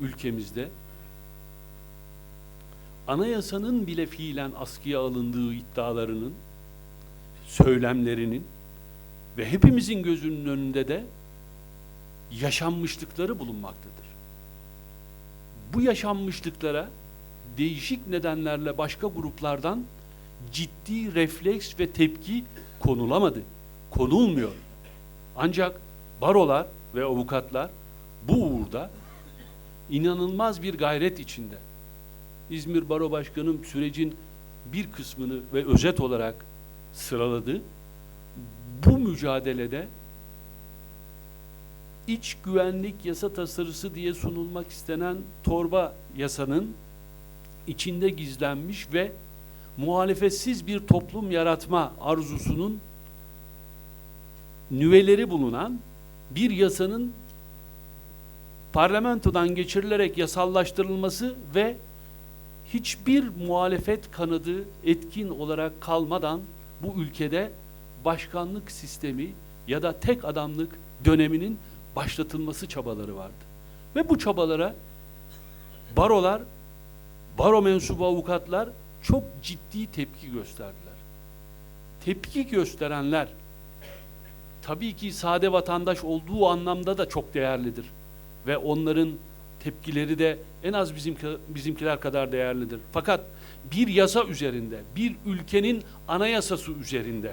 ülkemizde anayasanın bile fiilen askıya alındığı iddialarının, söylemlerinin ve hepimizin gözünün önünde de yaşanmışlıkları bulunmaktadır. Bu yaşanmışlıklara değişik nedenlerle başka gruplardan ciddi refleks ve tepki konulamadı. Konulmuyor. Ancak barolar ve avukatlar bu uğurda inanılmaz bir gayret içinde. İzmir Baro Başkanım sürecin bir kısmını ve özet olarak sıraladı. Bu mücadelede iç güvenlik yasa tasarısı diye sunulmak istenen torba yasanın içinde gizlenmiş ve muhalefetsiz bir toplum yaratma arzusunun nüveleri bulunan bir yasanın parlamentodan geçirilerek yasallaştırılması ve hiçbir muhalefet kanadı etkin olarak kalmadan bu ülkede başkanlık sistemi ya da tek adamlık döneminin başlatılması çabaları vardı. Ve bu çabalara barolar, baro mensubu avukatlar çok ciddi tepki gösterdiler. Tepki gösterenler tabii ki sade vatandaş olduğu anlamda da çok değerlidir. Ve onların tepkileri de en az bizim bizimkiler kadar değerlidir. Fakat bir yasa üzerinde, bir ülkenin anayasası üzerinde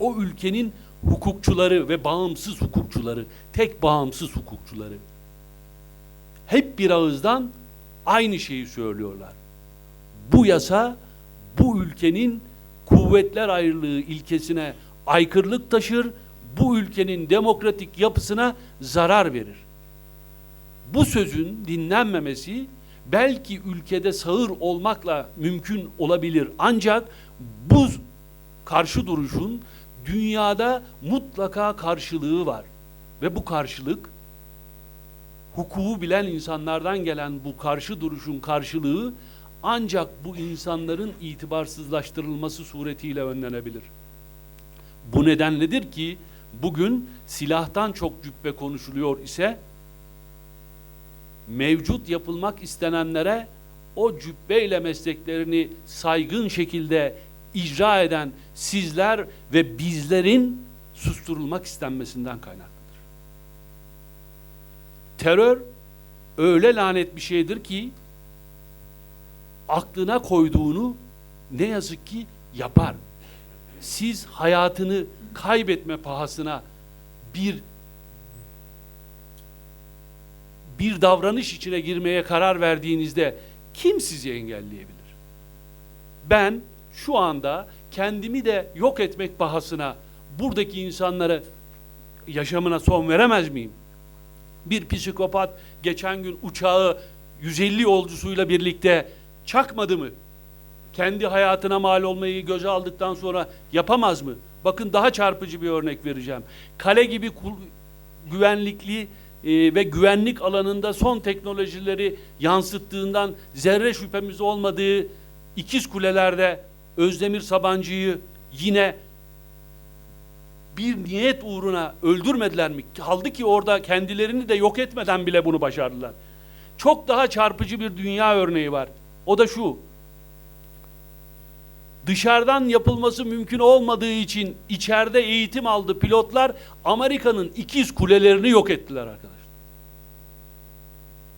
o ülkenin hukukçuları ve bağımsız hukukçuları, tek bağımsız hukukçuları hep bir ağızdan aynı şeyi söylüyorlar. Bu yasa bu ülkenin kuvvetler ayrılığı ilkesine aykırılık taşır, bu ülkenin demokratik yapısına zarar verir. Bu sözün dinlenmemesi belki ülkede sağır olmakla mümkün olabilir. Ancak bu karşı duruşun dünyada mutlaka karşılığı var. Ve bu karşılık hukuku bilen insanlardan gelen bu karşı duruşun karşılığı ancak bu insanların itibarsızlaştırılması suretiyle önlenebilir. Bu nedenledir ki bugün silahtan çok cübbe konuşuluyor ise mevcut yapılmak istenenlere o cübbeyle mesleklerini saygın şekilde icra eden sizler ve bizlerin susturulmak istenmesinden kaynaklıdır. Terör öyle lanet bir şeydir ki aklına koyduğunu ne yazık ki yapar. Siz hayatını kaybetme pahasına bir bir davranış içine girmeye karar verdiğinizde kim sizi engelleyebilir? Ben şu anda kendimi de yok etmek pahasına buradaki insanları yaşamına son veremez miyim? Bir psikopat geçen gün uçağı 150 yolcusuyla birlikte çakmadı mı? Kendi hayatına mal olmayı göze aldıktan sonra yapamaz mı? Bakın daha çarpıcı bir örnek vereceğim. Kale gibi güvenlikli e, ve güvenlik alanında son teknolojileri yansıttığından zerre şüphemiz olmadığı ikiz kulelerde Özdemir Sabancı'yı yine bir niyet uğruna öldürmediler mi? Kaldı ki orada kendilerini de yok etmeden bile bunu başardılar. Çok daha çarpıcı bir dünya örneği var. O da şu. Dışarıdan yapılması mümkün olmadığı için içeride eğitim aldı pilotlar Amerika'nın ikiz kulelerini yok ettiler arkadaşlar.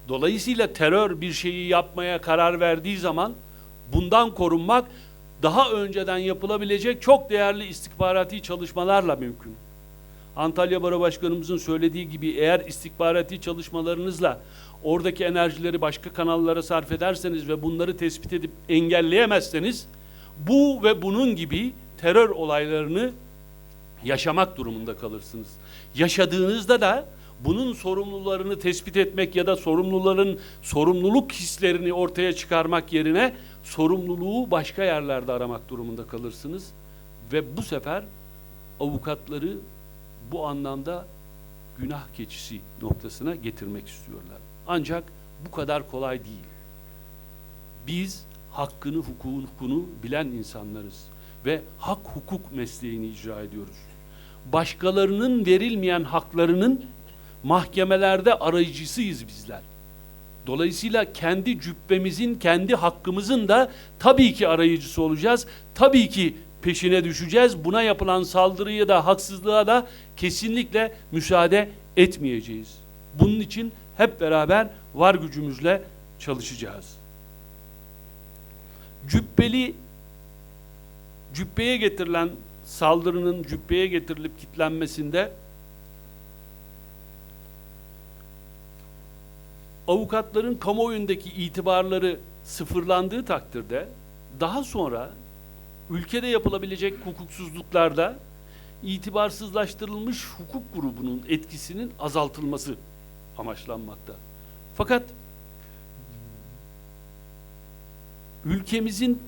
Dolayısıyla terör bir şeyi yapmaya karar verdiği zaman bundan korunmak daha önceden yapılabilecek çok değerli istihbarati çalışmalarla mümkün. Antalya Baro Başkanımızın söylediği gibi eğer istihbarati çalışmalarınızla oradaki enerjileri başka kanallara sarf ederseniz ve bunları tespit edip engelleyemezseniz bu ve bunun gibi terör olaylarını yaşamak durumunda kalırsınız. Yaşadığınızda da bunun sorumlularını tespit etmek ya da sorumluların sorumluluk hislerini ortaya çıkarmak yerine sorumluluğu başka yerlerde aramak durumunda kalırsınız ve bu sefer avukatları bu anlamda günah keçisi noktasına getirmek istiyorlar. Ancak bu kadar kolay değil. Biz hakkını, hukukunu bilen insanlarız ve hak hukuk mesleğini icra ediyoruz. Başkalarının verilmeyen haklarının mahkemelerde arayıcısıyız bizler. Dolayısıyla kendi cübbemizin, kendi hakkımızın da tabii ki arayıcısı olacağız. Tabii ki peşine düşeceğiz. Buna yapılan saldırıya da haksızlığa da kesinlikle müsaade etmeyeceğiz. Bunun için hep beraber var gücümüzle çalışacağız. Cübbeli cübbeye getirilen saldırının cübbeye getirilip kitlenmesinde avukatların kamuoyundaki itibarları sıfırlandığı takdirde daha sonra ülkede yapılabilecek hukuksuzluklarda itibarsızlaştırılmış hukuk grubunun etkisinin azaltılması amaçlanmakta. Fakat ülkemizin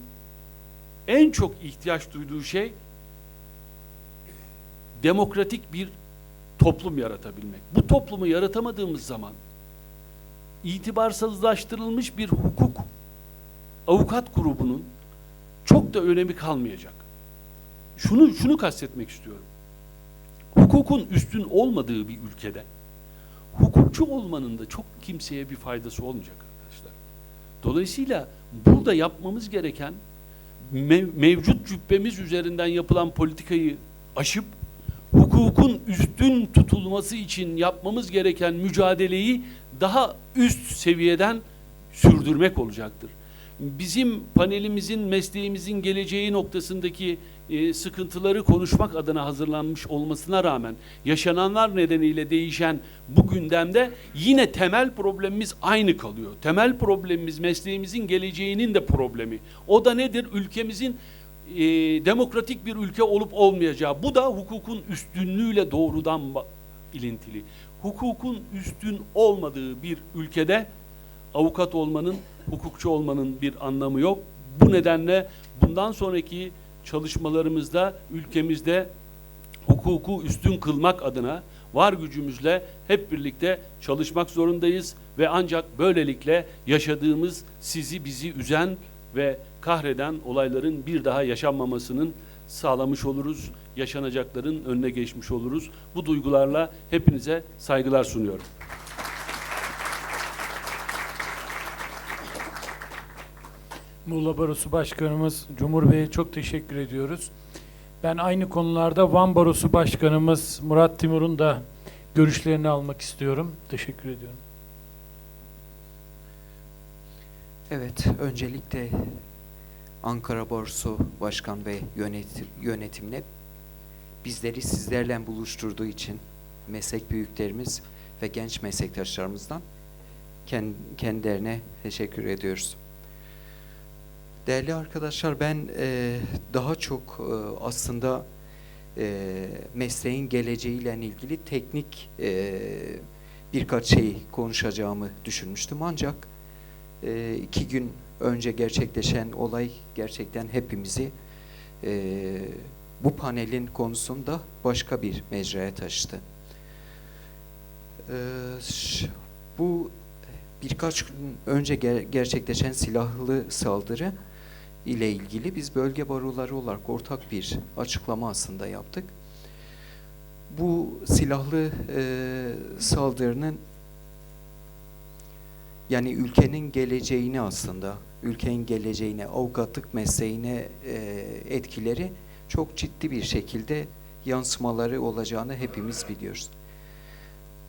en çok ihtiyaç duyduğu şey demokratik bir toplum yaratabilmek. Bu toplumu yaratamadığımız zaman itibarsızlaştırılmış bir hukuk avukat grubunun çok da önemi kalmayacak. Şunu şunu kastetmek istiyorum. Hukukun üstün olmadığı bir ülkede hukukçu olmanın da çok kimseye bir faydası olmayacak arkadaşlar. Dolayısıyla burada yapmamız gereken mev- mevcut cübbemiz üzerinden yapılan politikayı aşıp hukukun üstün tutulması için yapmamız gereken mücadeleyi daha üst seviyeden sürdürmek olacaktır. Bizim panelimizin, mesleğimizin geleceği noktasındaki e, sıkıntıları konuşmak adına hazırlanmış olmasına rağmen yaşananlar nedeniyle değişen bu gündemde yine temel problemimiz aynı kalıyor. Temel problemimiz mesleğimizin geleceğinin de problemi. O da nedir? Ülkemizin e, demokratik bir ülke olup olmayacağı. Bu da hukukun üstünlüğüyle doğrudan ilintili. Hukukun üstün olmadığı bir ülkede avukat olmanın, hukukçu olmanın bir anlamı yok. Bu nedenle bundan sonraki çalışmalarımızda ülkemizde hukuku üstün kılmak adına var gücümüzle hep birlikte çalışmak zorundayız ve ancak böylelikle yaşadığımız sizi bizi üzen ve kahreden olayların bir daha yaşanmamasının sağlamış oluruz. Yaşanacakların önüne geçmiş oluruz. Bu duygularla hepinize saygılar sunuyorum. Muğla Barosu Başkanımız Cumhur Bey'e çok teşekkür ediyoruz. Ben aynı konularda Van Barosu Başkanımız Murat Timur'un da görüşlerini almak istiyorum. Teşekkür ediyorum. Evet, öncelikle Ankara Borsu Başkan ve yönet yönetimine bizleri sizlerle buluşturduğu için meslek büyüklerimiz ve genç meslektaşlarımızdan ken- kendilerine teşekkür ediyoruz. Değerli arkadaşlar ben eee, daha çok eee, aslında eee, mesleğin geleceğiyle ilgili teknik eee, birkaç şey konuşacağımı düşünmüştüm ancak e, iki gün önce gerçekleşen olay gerçekten hepimizi e, bu panelin konusunda başka bir mecraya taşıdı. E, bu birkaç gün önce ger- gerçekleşen silahlı saldırı ile ilgili biz bölge baroları olarak ortak bir açıklama aslında yaptık. Bu silahlı e, saldırının yani ülkenin geleceğini aslında, ülkenin geleceğine, avukatlık mesleğine e, etkileri çok ciddi bir şekilde yansımaları olacağını hepimiz biliyoruz.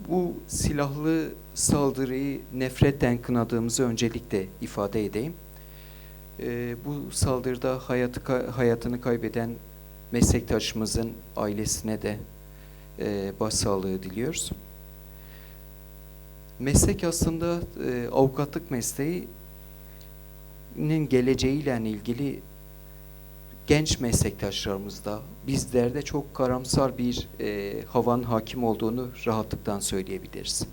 Bu silahlı saldırıyı nefretten kınadığımızı öncelikle ifade edeyim. E, bu saldırıda hayatı, hayatını kaybeden meslektaşımızın ailesine de e, başsağlığı diliyoruz. Meslek aslında e, avukatlık mesleğinin geleceğiyle ilgili genç meslektaşlarımızda bizlerde çok karamsar bir e, havanın hakim olduğunu rahatlıktan söyleyebiliriz.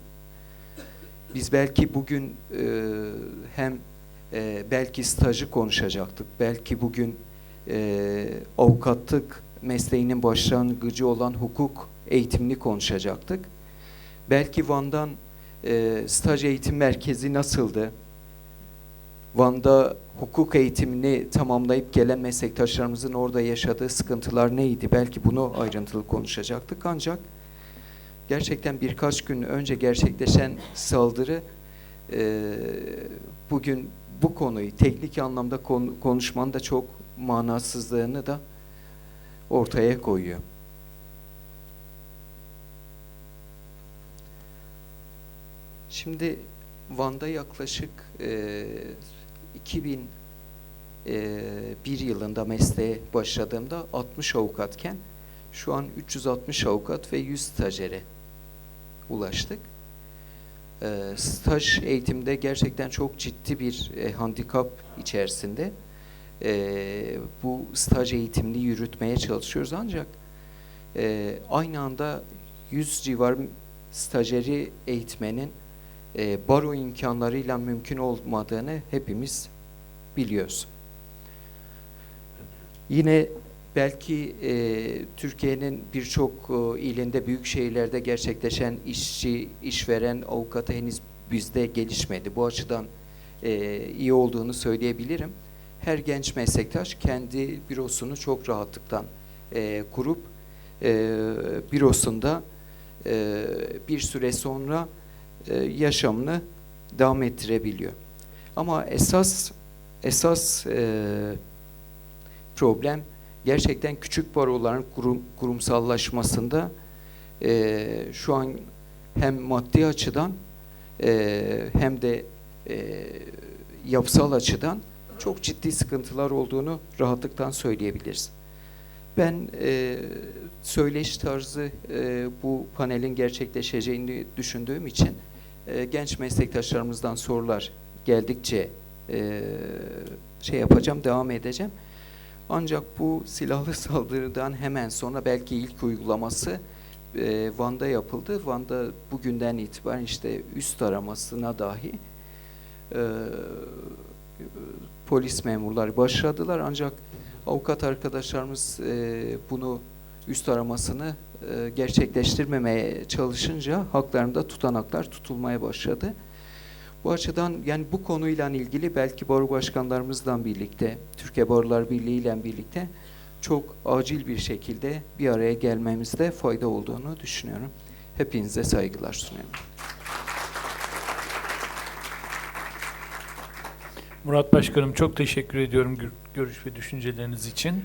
Biz belki bugün e, hem e, belki stajı konuşacaktık, belki bugün e, avukatlık mesleğinin başlangıcı olan hukuk eğitimini konuşacaktık. Belki Van'dan e, staj eğitim merkezi nasıldı? Van'da hukuk eğitimini tamamlayıp gelen meslektaşlarımızın orada yaşadığı sıkıntılar neydi? Belki bunu ayrıntılı konuşacaktık ancak gerçekten birkaç gün önce gerçekleşen saldırı e, bugün bu konuyu teknik anlamda kon- konuşmanın da çok manasızlığını da ortaya koyuyor. Şimdi Van'da yaklaşık e, 2001 yılında mesleğe başladığımda 60 avukatken şu an 360 avukat ve 100 stajyere ulaştık. Staj eğitimde gerçekten çok ciddi bir e, handikap içerisinde. Bu staj eğitimini yürütmeye çalışıyoruz ancak aynı anda 100 civar stajyeri eğitmenin e, baro imkanlarıyla mümkün olmadığını hepimiz biliyoruz. Yine belki e, Türkiye'nin birçok e, ilinde, büyük şehirlerde gerçekleşen işçi, işveren avukatı henüz bizde gelişmedi. Bu açıdan e, iyi olduğunu söyleyebilirim. Her genç meslektaş kendi bürosunu çok rahatlıktan e, kurup e, bürosunda e, bir süre sonra e, yaşamını devam ettirebiliyor. Ama esas esas e, problem gerçekten küçük baroların kurum, kurumsallaşmasında e, şu an hem maddi açıdan e, hem de e, yapısal açıdan çok ciddi sıkıntılar olduğunu rahatlıktan söyleyebiliriz. Ben e, söyleyiş tarzı e, bu panelin gerçekleşeceğini düşündüğüm için e, genç meslektaşlarımızdan sorular geldikçe e, şey yapacağım, devam edeceğim. Ancak bu silahlı saldırıdan hemen sonra belki ilk uygulaması e, Van'da yapıldı. Van'da bugünden itibaren işte üst aramasına dahi e, polis memurları başladılar. Ancak avukat arkadaşlarımız bunu üst aramasını e, gerçekleştirmemeye çalışınca haklarında tutanaklar tutulmaya başladı. Bu açıdan yani bu konuyla ilgili belki baro başkanlarımızla birlikte, Türkiye Barolar Birliği ile birlikte çok acil bir şekilde bir araya gelmemizde fayda olduğunu düşünüyorum. Hepinize saygılar sunuyorum. Murat Başkanım çok teşekkür ediyorum gör- görüş ve düşünceleriniz için.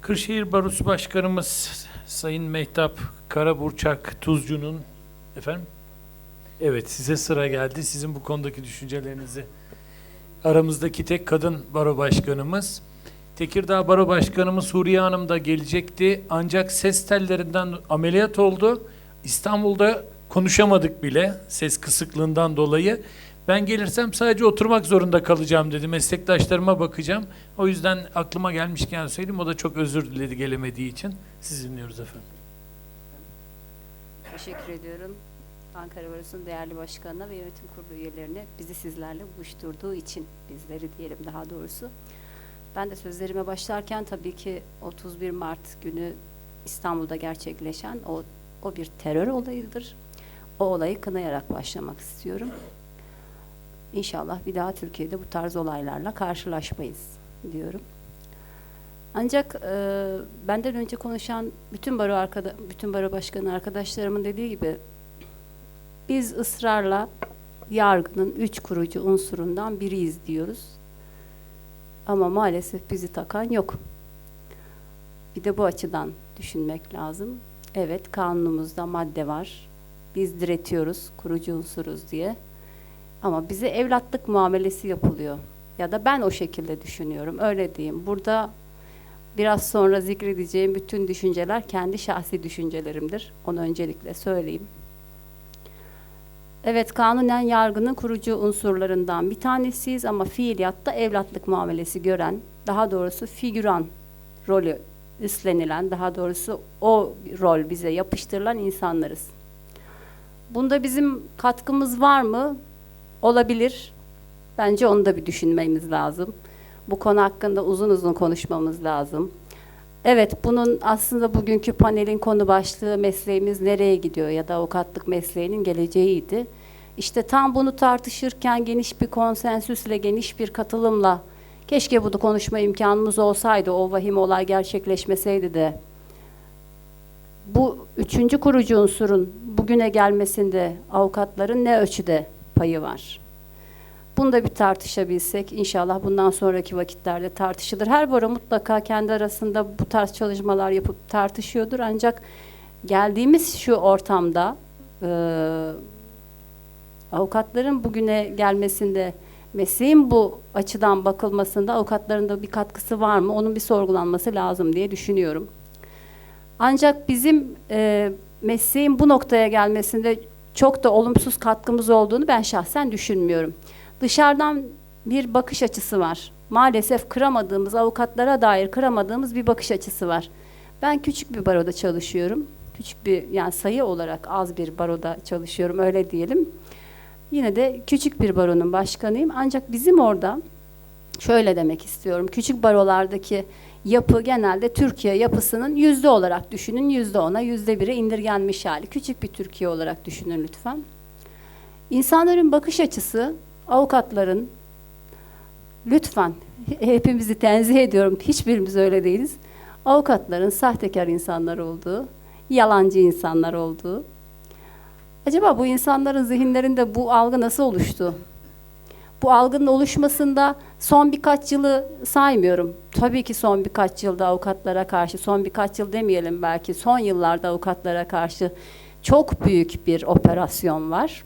Kırşehir Barosu Başkanımız Sayın Mehtap Karaburçak Tuzcu'nun efendim Evet size sıra geldi. Sizin bu konudaki düşüncelerinizi aramızdaki tek kadın baro başkanımız. Tekirdağ Baro Başkanımız Huriye Hanım da gelecekti. Ancak ses tellerinden ameliyat oldu. İstanbul'da konuşamadık bile ses kısıklığından dolayı. Ben gelirsem sadece oturmak zorunda kalacağım dedi. Meslektaşlarıma bakacağım. O yüzden aklıma gelmişken söyleyeyim. O da çok özür diledi gelemediği için. Siz dinliyoruz efendim. Teşekkür ediyorum. Ankara Barosu'nun değerli başkanına ve yönetim kurulu üyelerine bizi sizlerle buluşturduğu için bizleri diyelim daha doğrusu. Ben de sözlerime başlarken tabii ki 31 Mart günü İstanbul'da gerçekleşen o, o bir terör olayıdır. O olayı kınayarak başlamak istiyorum. İnşallah bir daha Türkiye'de bu tarz olaylarla karşılaşmayız diyorum. Ancak e, benden önce konuşan bütün baro arkada, bütün baro başkanı arkadaşlarımın dediği gibi biz ısrarla yargının üç kurucu unsurundan biriyiz diyoruz. Ama maalesef bizi takan yok. Bir de bu açıdan düşünmek lazım. Evet kanunumuzda madde var. Biz diretiyoruz, kurucu unsuruz diye. Ama bize evlatlık muamelesi yapılıyor. Ya da ben o şekilde düşünüyorum. Öyle diyeyim. Burada biraz sonra zikredeceğim bütün düşünceler kendi şahsi düşüncelerimdir. Onu öncelikle söyleyeyim. Evet, kanunen yargının kurucu unsurlarından bir tanesiyiz ama fiiliyatta evlatlık muamelesi gören, daha doğrusu figüran rolü üstlenilen, daha doğrusu o rol bize yapıştırılan insanlarız. Bunda bizim katkımız var mı? Olabilir. Bence onu da bir düşünmemiz lazım. Bu konu hakkında uzun uzun konuşmamız lazım. Evet, bunun aslında bugünkü panelin konu başlığı mesleğimiz nereye gidiyor ya da avukatlık mesleğinin geleceğiydi. İşte tam bunu tartışırken geniş bir konsensüsle, geniş bir katılımla keşke bunu konuşma imkanımız olsaydı, o vahim olay gerçekleşmeseydi de bu üçüncü kurucu unsurun bugüne gelmesinde avukatların ne ölçüde payı var. Bunu da bir tartışabilsek inşallah bundan sonraki vakitlerde tartışılır. Her baro mutlaka kendi arasında bu tarz çalışmalar yapıp tartışıyordur. Ancak geldiğimiz şu ortamda e, avukatların bugüne gelmesinde mesleğin bu açıdan bakılmasında avukatların da bir katkısı var mı? Onun bir sorgulanması lazım diye düşünüyorum. Ancak bizim e, mesleğin bu noktaya gelmesinde çok da olumsuz katkımız olduğunu ben şahsen düşünmüyorum. Dışarıdan bir bakış açısı var. Maalesef kıramadığımız, avukatlara dair kıramadığımız bir bakış açısı var. Ben küçük bir baroda çalışıyorum. Küçük bir yani sayı olarak az bir baroda çalışıyorum öyle diyelim. Yine de küçük bir baronun başkanıyım. Ancak bizim orada şöyle demek istiyorum. Küçük barolardaki yapı genelde Türkiye yapısının yüzde olarak düşünün. Yüzde ona, yüzde bire indirgenmiş hali. Küçük bir Türkiye olarak düşünün lütfen. İnsanların bakış açısı, avukatların, lütfen hepimizi tenzih ediyorum. Hiçbirimiz öyle değiliz. Avukatların sahtekar insanlar olduğu, yalancı insanlar olduğu. Acaba bu insanların zihinlerinde bu algı nasıl oluştu? Bu algının oluşmasında son birkaç yılı saymıyorum. Tabii ki son birkaç yılda avukatlara karşı, son birkaç yıl demeyelim belki, son yıllarda avukatlara karşı çok büyük bir operasyon var.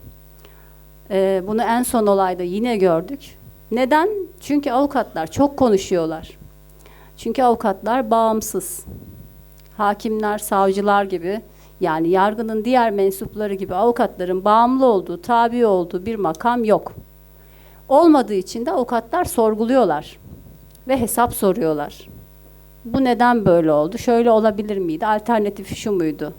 Ee, bunu en son olayda yine gördük. Neden? Çünkü avukatlar çok konuşuyorlar. Çünkü avukatlar bağımsız. Hakimler, savcılar gibi yani yargının diğer mensupları gibi avukatların bağımlı olduğu, tabi olduğu bir makam yok. Olmadığı için de avukatlar sorguluyorlar ve hesap soruyorlar. Bu neden böyle oldu? Şöyle olabilir miydi? Alternatifi şu muydu?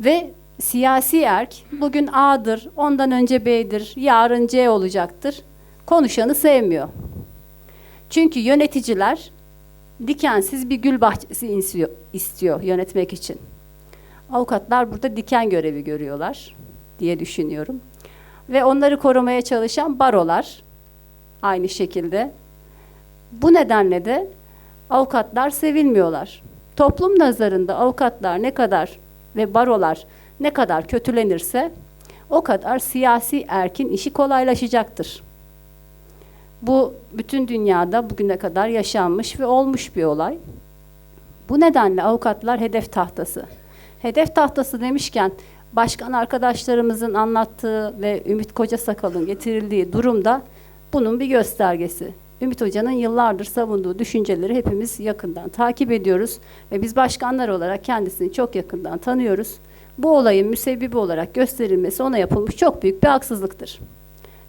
Ve siyasi erk bugün A'dır, ondan önce B'dir, yarın C olacaktır. Konuşanı sevmiyor. Çünkü yöneticiler dikensiz bir gül bahçesi istiyor, yönetmek için. Avukatlar burada diken görevi görüyorlar diye düşünüyorum. Ve onları korumaya çalışan barolar aynı şekilde. Bu nedenle de avukatlar sevilmiyorlar. Toplum nazarında avukatlar ne kadar ve barolar ne kadar kötülenirse o kadar siyasi erkin işi kolaylaşacaktır. Bu bütün dünyada bugüne kadar yaşanmış ve olmuş bir olay. Bu nedenle avukatlar hedef tahtası. Hedef tahtası demişken başkan arkadaşlarımızın anlattığı ve Ümit Kocasakal'ın getirildiği durumda bunun bir göstergesi. Ümit Hoca'nın yıllardır savunduğu düşünceleri hepimiz yakından takip ediyoruz ve biz başkanlar olarak kendisini çok yakından tanıyoruz. Bu olayın müsebbibi olarak gösterilmesi ona yapılmış çok büyük bir haksızlıktır.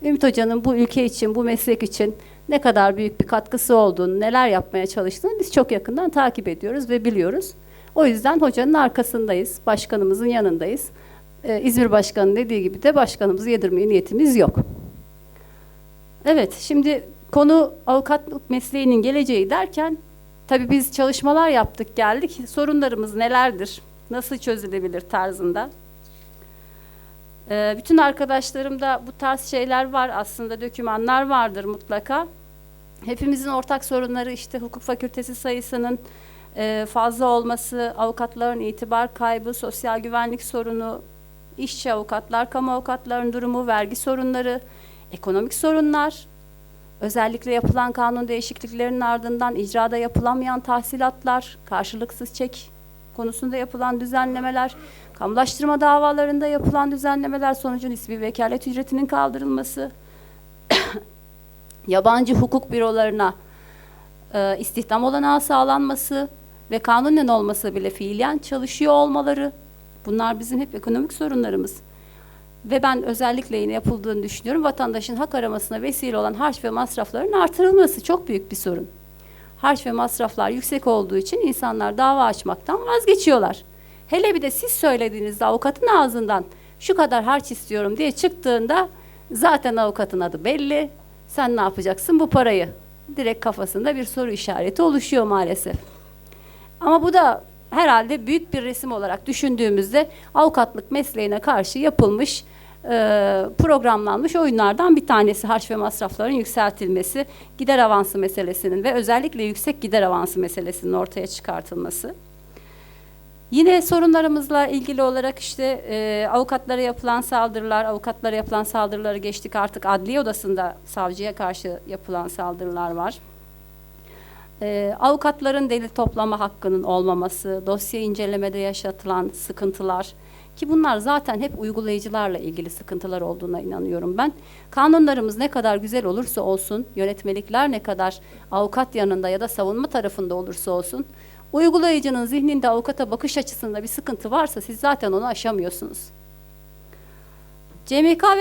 Ümit Hoca'nın bu ülke için, bu meslek için ne kadar büyük bir katkısı olduğunu, neler yapmaya çalıştığını biz çok yakından takip ediyoruz ve biliyoruz. O yüzden hocanın arkasındayız, başkanımızın yanındayız. Ee, İzmir Başkanı dediği gibi de başkanımızı yedirmeye niyetimiz yok. Evet, şimdi konu avukatlık mesleğinin geleceği derken, tabii biz çalışmalar yaptık, geldik. Sorunlarımız nelerdir, nasıl çözülebilir tarzında. Ee, bütün arkadaşlarımda bu tarz şeyler var aslında, dokümanlar vardır mutlaka. Hepimizin ortak sorunları işte hukuk fakültesi sayısının e, fazla olması, avukatların itibar kaybı, sosyal güvenlik sorunu, işçi avukatlar, kamu avukatlarının durumu, vergi sorunları, ekonomik sorunlar, özellikle yapılan kanun değişikliklerinin ardından icrada yapılamayan tahsilatlar, karşılıksız çek konusunda yapılan düzenlemeler, kamulaştırma davalarında yapılan düzenlemeler sonucu nispi vekalet ücretinin kaldırılması, yabancı hukuk bürolarına e, istihdam olanağı sağlanması ve kanunen olmasa bile fiilen çalışıyor olmaları, bunlar bizim hep ekonomik sorunlarımız. Ve ben özellikle yine yapıldığını düşünüyorum. Vatandaşın hak aramasına vesile olan harç ve masrafların artırılması çok büyük bir sorun. Harç ve masraflar yüksek olduğu için insanlar dava açmaktan vazgeçiyorlar. Hele bir de siz söylediğinizde avukatın ağzından şu kadar harç istiyorum diye çıktığında zaten avukatın adı belli. Sen ne yapacaksın bu parayı? Direkt kafasında bir soru işareti oluşuyor maalesef. Ama bu da herhalde büyük bir resim olarak düşündüğümüzde avukatlık mesleğine karşı yapılmış, e, programlanmış oyunlardan bir tanesi harç ve masrafların yükseltilmesi, gider avansı meselesinin ve özellikle yüksek gider avansı meselesinin ortaya çıkartılması. Yine sorunlarımızla ilgili olarak işte e, avukatlara yapılan saldırılar, avukatlara yapılan saldırıları geçtik artık adliye odasında savcıya karşı yapılan saldırılar var. E, avukatların delil toplama hakkının olmaması, dosya incelemede yaşatılan sıkıntılar ki bunlar zaten hep uygulayıcılarla ilgili sıkıntılar olduğuna inanıyorum ben. Kanunlarımız ne kadar güzel olursa olsun, yönetmelikler ne kadar avukat yanında ya da savunma tarafında olursa olsun, uygulayıcının zihninde avukata bakış açısında bir sıkıntı varsa siz zaten onu aşamıyorsunuz. CMK ve